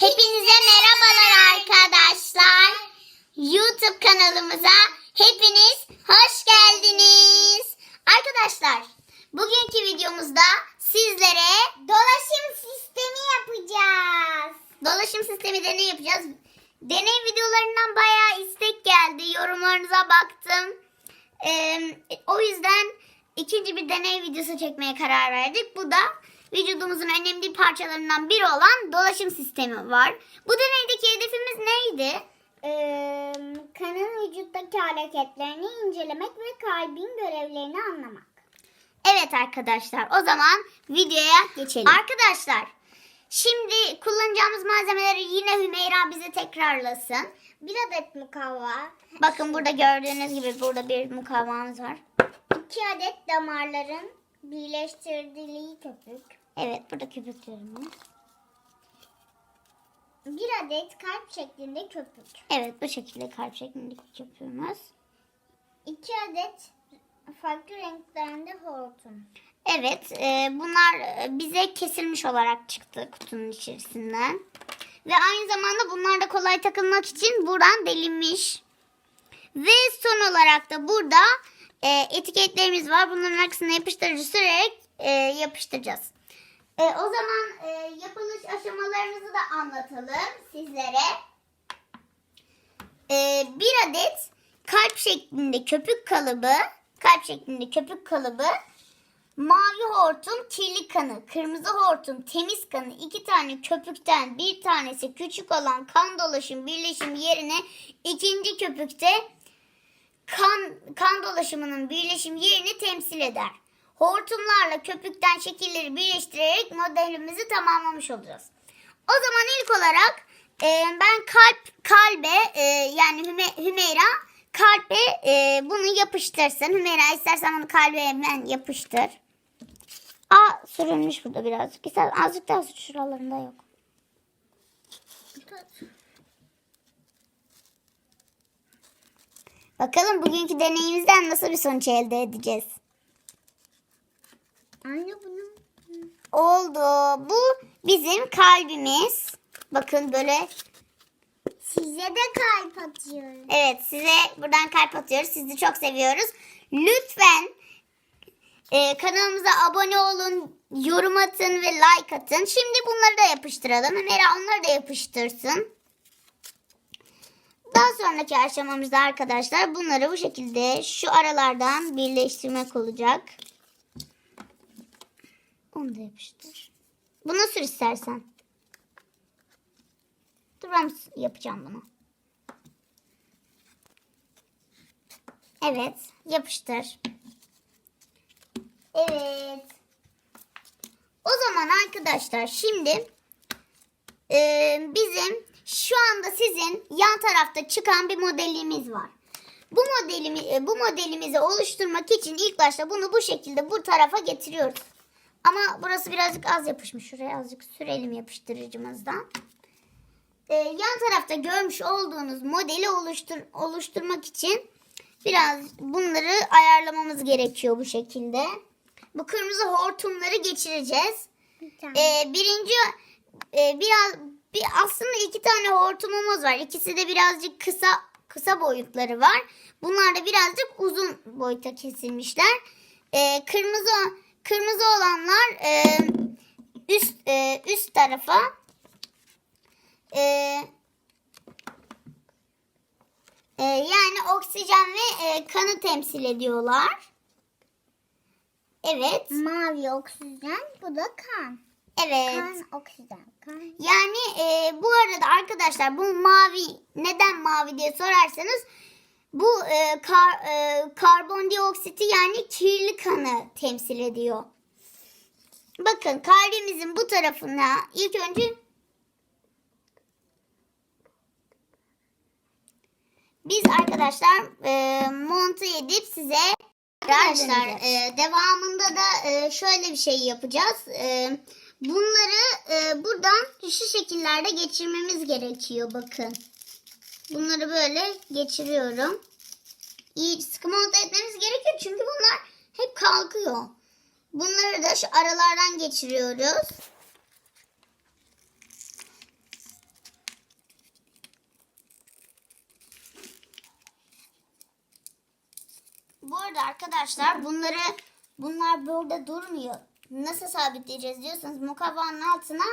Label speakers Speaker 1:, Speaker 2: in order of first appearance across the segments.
Speaker 1: Hepinize merhabalar arkadaşlar. YouTube kanalımıza hepiniz hoş geldiniz. Arkadaşlar, bugünkü videomuzda sizlere dolaşım sistemi yapacağız. Dolaşım sistemi deney yapacağız. Deney videolarından bayağı istek geldi. Yorumlarınıza baktım. Ee, o yüzden ikinci bir deney videosu çekmeye karar verdik. Bu da vücudumuzun önemli parçalarından biri olan dolaşım sistemi var. Bu deneydeki hedefimiz neydi?
Speaker 2: Ee, kanın vücuttaki hareketlerini incelemek ve kalbin görevlerini anlamak.
Speaker 1: Evet arkadaşlar o zaman videoya geçelim. Arkadaşlar şimdi kullanacağımız malzemeleri yine Hümeyra bize tekrarlasın.
Speaker 2: Bir adet mukavva,
Speaker 1: Bakın burada gördüğünüz gibi burada bir mukavvamız var.
Speaker 2: iki adet damarların birleştirdiği köpük,
Speaker 1: Evet burada köpüklerim var.
Speaker 2: bir adet kalp şeklinde köpük,
Speaker 1: Evet bu şekilde kalp şeklindeki köpüğümüz.
Speaker 2: iki adet farklı renklerde hortum.
Speaker 1: Evet e, bunlar e, bize kesilmiş olarak çıktı kutunun içerisinden. Ve aynı zamanda bunlar da kolay takılmak için buradan delinmiş. Ve son olarak da burada e, etiketlerimiz var. Bunların arkasına yapıştırıcı sürerek e, yapıştıracağız. E, o zaman e, yapılış aşamalarımızı da anlatalım sizlere. E, bir adet kalp şeklinde köpük kalıbı, kalp şeklinde köpük kalıbı, mavi hortum kirli kanı, kırmızı hortum temiz kanı, iki tane köpükten bir tanesi küçük olan kan dolaşım birleşim yerine ikinci köpükte kan, kan dolaşımının birleşim yerini temsil eder. Hortumlarla köpükten şekilleri birleştirerek modelimizi tamamlamış olacağız. O zaman ilk olarak e, ben kalp kalbe e, yani Hüme, Hümeyra kalbe e, bunu yapıştırsın. Hümeyra istersen bunu kalbe hemen yapıştır. Aa sürülmüş burada birazcık. İster, azıcık daha sür şuralarında yok. Bakalım bugünkü deneyimizden nasıl bir sonuç elde edeceğiz.
Speaker 2: Anne bunu
Speaker 1: Oldu. Bu bizim kalbimiz. Bakın böyle.
Speaker 2: size de kalp atıyorum.
Speaker 1: Evet size buradan kalp atıyoruz. Sizi çok seviyoruz. Lütfen e, kanalımıza abone olun, yorum atın ve like atın. Şimdi bunları da yapıştıralım. Ömer onları da yapıştırsın. Daha sonraki aşamamızda arkadaşlar bunları bu şekilde şu aralardan birleştirmek olacak. Onu da yapıştır. Buna sür istersen. Dur ben yapacağım bunu. Evet yapıştır. Evet. O zaman arkadaşlar şimdi e, bizim şu anda sizin yan tarafta çıkan bir modelimiz var. Bu modelimi e, bu modelimizi oluşturmak için ilk başta bunu bu şekilde bu tarafa getiriyoruz. Ama burası birazcık az yapışmış. Şuraya azıcık sürelim yapıştırıcımızdan. E, yan tarafta görmüş olduğunuz modeli oluştur oluşturmak için biraz bunları ayarlamamız gerekiyor bu şekilde. Bu kırmızı hortumları geçireceğiz. Ee, birinci e, biraz bir aslında iki tane hortumumuz var. İkisi de birazcık kısa kısa boyutları var. Bunlar da birazcık uzun boyuta kesilmişler. Ee, kırmızı kırmızı olanlar e, üst e, üst tarafa e, e, yani oksijen ve e, kanı temsil ediyorlar. Evet.
Speaker 2: Mavi oksijen, bu da kan.
Speaker 1: Evet.
Speaker 2: Kan, oksijen, kan.
Speaker 1: Yani e, bu arada arkadaşlar bu mavi neden mavi diye sorarsanız bu e, kar, e, karbondioksiti yani kirli kanı temsil ediyor. Bakın kalbimizin bu tarafına ilk önce biz arkadaşlar e, monte edip size arkadaşlar e, devamında da e, şöyle bir şey yapacağız. E, bunları e, buradan şu şekillerde geçirmemiz gerekiyor bakın. Bunları böyle geçiriyorum. İyi sıkı monte etmemiz gerekiyor çünkü bunlar hep kalkıyor. Bunları da şu aralardan geçiriyoruz. Bu arada arkadaşlar bunları bunlar burada durmuyor. Nasıl sabitleyeceğiz diyorsanız mukavvanın altına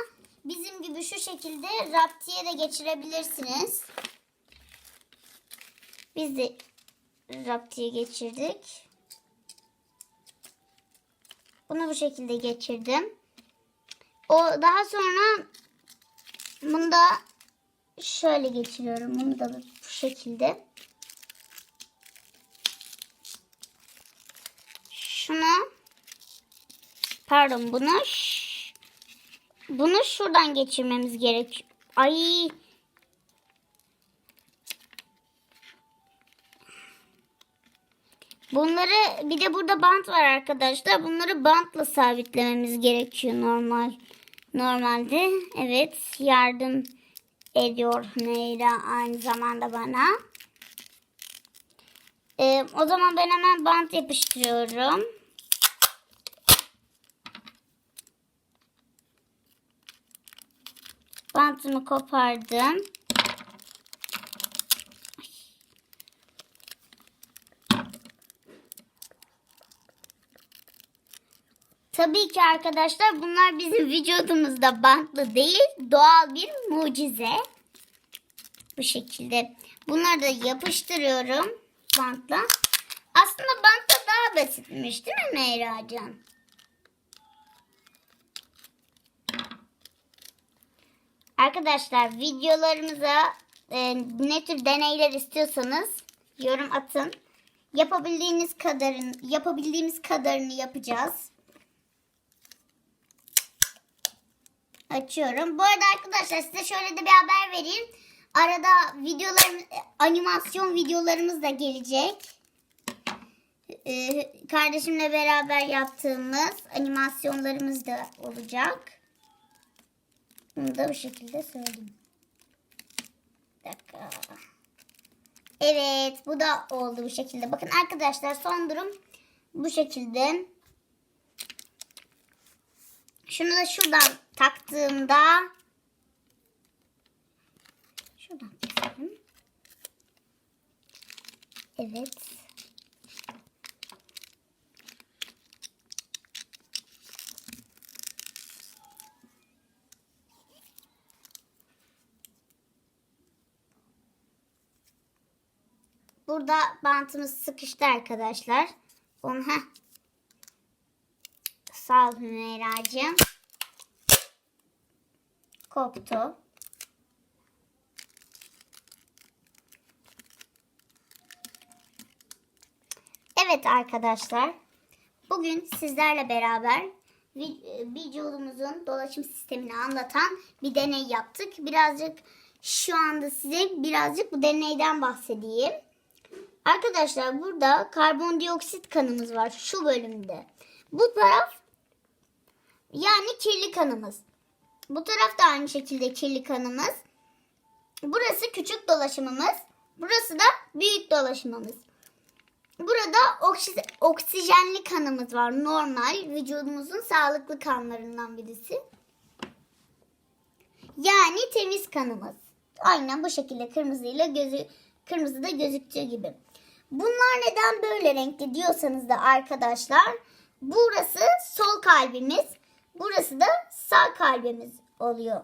Speaker 1: bizim gibi şu şekilde raptiye de geçirebilirsiniz. Biz de raptiye geçirdik. Bunu bu şekilde geçirdim. O daha sonra bunu da şöyle geçiriyorum. Bunu da bu şekilde. Şunu pardon bunu bunu şuradan geçirmemiz gerek. Ay Bunları bir de burada bant var arkadaşlar. Bunları bantla sabitlememiz gerekiyor normal. Normalde evet yardım ediyor Meyra aynı zamanda bana. Ee, o zaman ben hemen bant yapıştırıyorum. Bantımı kopardım. Tabii ki arkadaşlar bunlar bizim vücudumuzda bantlı değil doğal bir mucize. Bu şekilde. Bunları da yapıştırıyorum bantla. Aslında bantla daha basitmiş değil mi Meyra'can? Arkadaşlar videolarımıza e, ne tür deneyler istiyorsanız yorum atın. Yapabildiğiniz kadarın yapabildiğimiz kadarını yapacağız. Açıyorum. Bu arada arkadaşlar size şöyle de bir haber vereyim. Arada videolarım, animasyon videolarımız da gelecek. Ee, kardeşimle beraber yaptığımız animasyonlarımız da olacak. Bunu da bu şekilde söyleyeyim. Bir dakika. Evet bu da oldu bu şekilde. Bakın arkadaşlar son durum bu şekilde. Şunu da şuradan taktığımda şuradan keselim. Evet. Burada bantımız sıkıştı arkadaşlar. Onu heh. Sağ ol Hümeyra'cığım. Koptu. Evet arkadaşlar. Bugün sizlerle beraber vücudumuzun dolaşım sistemini anlatan bir deney yaptık. Birazcık şu anda size birazcık bu deneyden bahsedeyim. Arkadaşlar burada karbondioksit kanımız var şu bölümde. Bu taraf yani kirli kanımız. Bu taraf da aynı şekilde kirli kanımız. Burası küçük dolaşımımız. Burası da büyük dolaşımımız. Burada oksi- oksijenli kanımız var. Normal vücudumuzun sağlıklı kanlarından birisi. Yani temiz kanımız. Aynen bu şekilde kırmızıyla gözü kırmızıda gözüktüğü gibi. Bunlar neden böyle renkli diyorsanız da arkadaşlar burası sol kalbimiz, burası da sağ kalbimiz oluyor.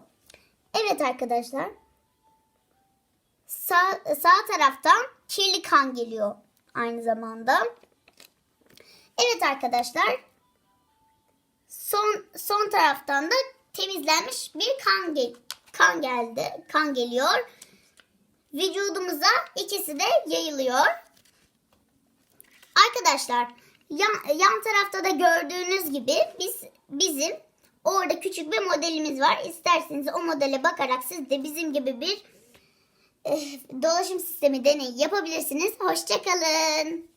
Speaker 1: Evet arkadaşlar. Sağ, sağ taraftan kirli kan geliyor aynı zamanda. Evet arkadaşlar. Son son taraftan da temizlenmiş bir kan gel kan geldi. Kan geliyor. Vücudumuza ikisi de yayılıyor. Arkadaşlar yan, yan tarafta da gördüğünüz gibi biz bizim orada küçük bir modelimiz var. İsterseniz o modele bakarak siz de bizim gibi bir eh, dolaşım sistemi deneyi yapabilirsiniz. Hoşçakalın.